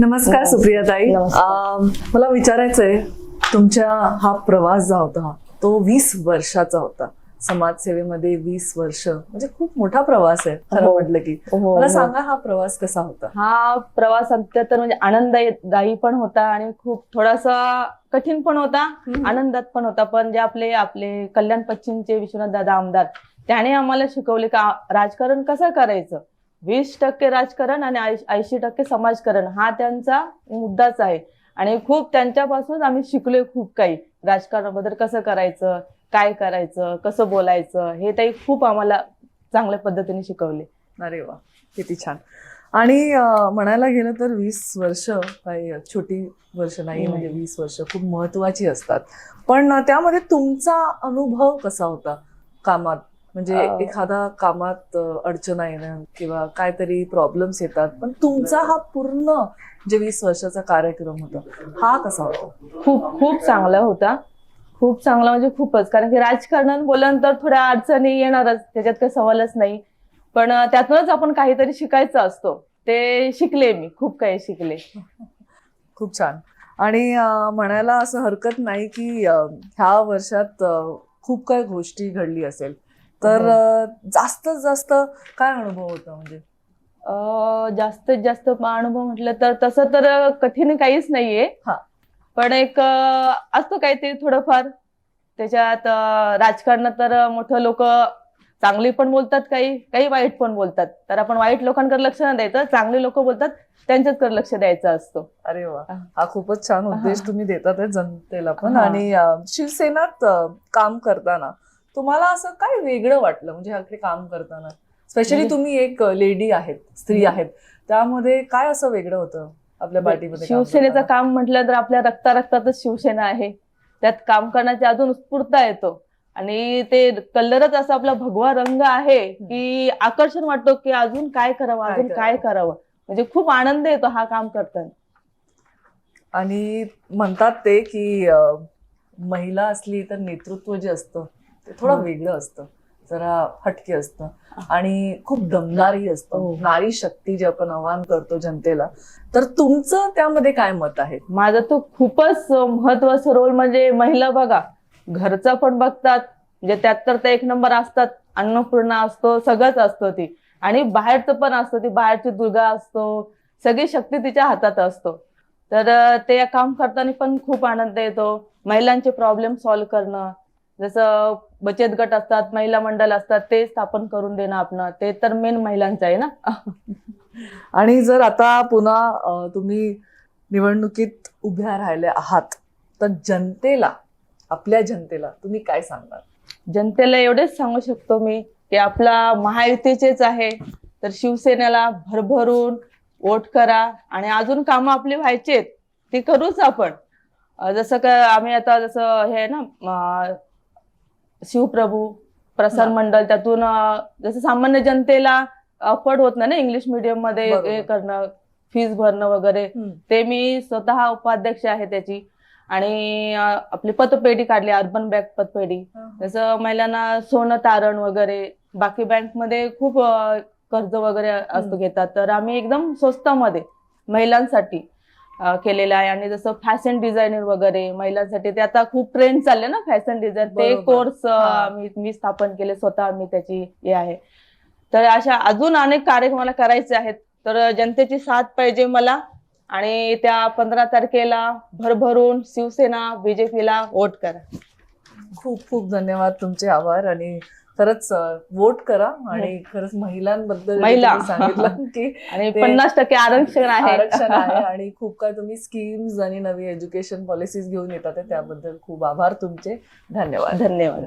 नमस्कार सुप्रियाताई नमस्कार. अं, मला विचारायचंय तुमच्या हा प्रवास जो होता तो वीस वर्षाचा होता समाजसेवेमध्ये वीस वर्ष म्हणजे खूप मोठा प्रवास आहे खरं हो. म्हटलं की हो, मला हो. सांगा हा प्रवास कसा होता हा प्रवास अत्यंत म्हणजे आनंददायी पण होता आणि खूप थोडासा कठीण पण होता. आनंदात पण होता पण जे आपले आपले कल्याण पश्चिमचे विश्वनाथ दादा आमदार त्याने आम्हाला शिकवले का राजकारण कसं करायचं वीस टक्के राजकारण आणि ऐंशी टक्के समाजकारण हा त्यांचा मुद्दाच आहे. आणि खूप त्यांच्यापासून आम्ही शिकलोय खूप काही. राजकारणाबद्दल कसं करायचं काय करायचं कसं बोलायचं हे ताई खूप आम्हाला चांगल्या पद्धतीने शिकवले. अरे वा किती छान. आणि म्हणायला गेलं तर वीस वर्ष काही छोटी वर्ष नाही. म्हणजे वीस वर्ष खूप महत्वाची असतात. पण त्यामध्ये तुमचा अनुभव कसा होता? कामात म्हणजे. एखादा कामात अडचण येणं किंवा काहीतरी प्रॉब्लेम्स येतात. पण तुमचा हा पूर्ण जे वीस वर्षाचा कार्यक्रम होता हा कसा होता? खूप खूप चांगला होता. खूप चांगला म्हणजे खूपच. कारण की राजकारणात बोलल्यानंतर थोड्या अडचणी येणारच. त्याच्यात काही सवालच नाही. पण त्यातूनच आपण काहीतरी शिकायचं असतो. ते शिकले मी. खूप काही शिकले. खूप छान. आणि म्हणायला असं हरकत नाही की ह्या वर्षात खूप काही गोष्टी घडली असेल. तर हो. जास्तीत जास्त काय अनुभव होता म्हणजे जास्तीत जास्त अनुभव म्हटलं तर तसं तर कठीण काहीच नाहीये हा. पण एक असतं काहीतरी थोडंफार त्याच्यात अं, राजकारणात तर मोठं लोक चांगली पण बोलतात काही काही वाईट पण बोलतात तर आपण वाईट लोकांकडे लक्ष नाही द्यायचं चांगली लोक बोलतात त्यांच्याचकडे लक्ष द्यायचं असतो अरे वा हा. खूपच छान उद्देश. तुम्ही देतात जनतेला पण. आणि शिवसेनात काम करताना तुम्हाला असं काय वेगळं वाटलं? म्हणजे ह्याकडे काम करताना. स्पेशली म्हणजे- तुम्ही एक लेडी आहेत स्त्री. आहेत. त्यामध्ये काय असं वेगळं होतं आपल्या पार्टीमध्ये काम शिवसेनेचं? काम म्हटलं तर आपल्या रक्ता रक्तातच शिवसेना आहे. त्यात काम करण्याची अजून उत्स्फूर्तता येतो. आणि ते कलरच असा आपला भगवा रंग आहे की आकर्षण वाटतो की अजून काय करावं अजून काय करावं? म्हणजे खूप आनंद येतो हा काम करताना. आणि म्हणतात ते की महिला असली तर नेतृत्व जे असतं ते थोडं हं. वेगळं असतं. जरा हटके असतं. आणि खूप दमदारी असतं. हो. नारी शक्ती जे आपण आवाहन करतो जनतेला तर तुमचं त्यामध्ये काय मत आहे? माझं तर खूपच महत्वाचं रोल म्हणजे महिला बघा. घरचं पण बघतात. म्हणजे त्यात तर ते एक नंबर असतात. अन्नपूर्णा असतो सगळंच असतं ती. आणि बाहेरचं पण असतं ती. बाहेरची दुर्गा असतो. सगळी शक्ती तिच्या हातात असतो. तर ते काम करताना पण खूप आनंद येतो. महिलांचे प्रॉब्लेम सॉल्व्ह करणं. जसं बचत गट असतात महिला मंडळ असतात ते स्थापन करून देणं आपण. ते तर मेन महिलांचं आहे ना? आणि जर आता पुन्हा तुम्ही निवडणुकीत उभ्या राहिल्या आहात तर जनतेला आपल्या जनतेला तुम्ही काय सांगणार? जनतेला एवढेच सांगू शकतो मी की आपला महायुतीचेच आहे तर शिवसेनेला भरभरून वोट करा. आणि अजून कामं आपली व्हायचेत ती करूच आपण. जसं का आम्ही आता जसं हे आहे ना शिवप्रभू प्रसार. मंडळ त्यातून जसं सामान्य जनतेला अफोर्ड होत नाही ना इंग्लिश मिडियममध्ये. हे करणं फीस भरणं वगैरे ते मी स्वतः उपाध्यक्ष आहे त्याची आणि आपली पतपेढी काढली अर्बन बँक पतपेढी जसं महिलांना सोनं तारण वगैरे बाकी बँकमध्ये खूप अं, कर्ज वगैरे असतं हम्म. घेतात तर आम्ही एकदम स्वस्तामध्ये महिलांसाठी केलेलं आहे. आणि जसं फॅशन डिझायनर वगैरे महिलांसाठी ते आता खूप ट्रेंड चालले ना फॅशन डिझाईन ते. कोर्स. मी मी स्थापन केले स्वतः मी त्याची हे आहे. तर अशा अजून अनेक कार्यक्रम मला करायचे आहेत. तर जनतेची साथ पाहिजे मला. आणि त्या पंधरा तारखेला भरभरून शिवसेना बीजेपीला वोट करा. खूप खूप धन्यवाद तुमचे आभार. आणि खरंच वोट करा आणि खरंच महिलांबद्दल महिला. सांगितलं की आणि पन्नास टक्के आरक्षण आहे. आरक्षण आहे आणि खूप काय तुम्ही स्कीम्स आणि नवी एज्युकेशन पॉलिसीज घेऊन येतात त्याबद्दल खूप आभार तुमचे. धन्यवाद. धन्यवाद.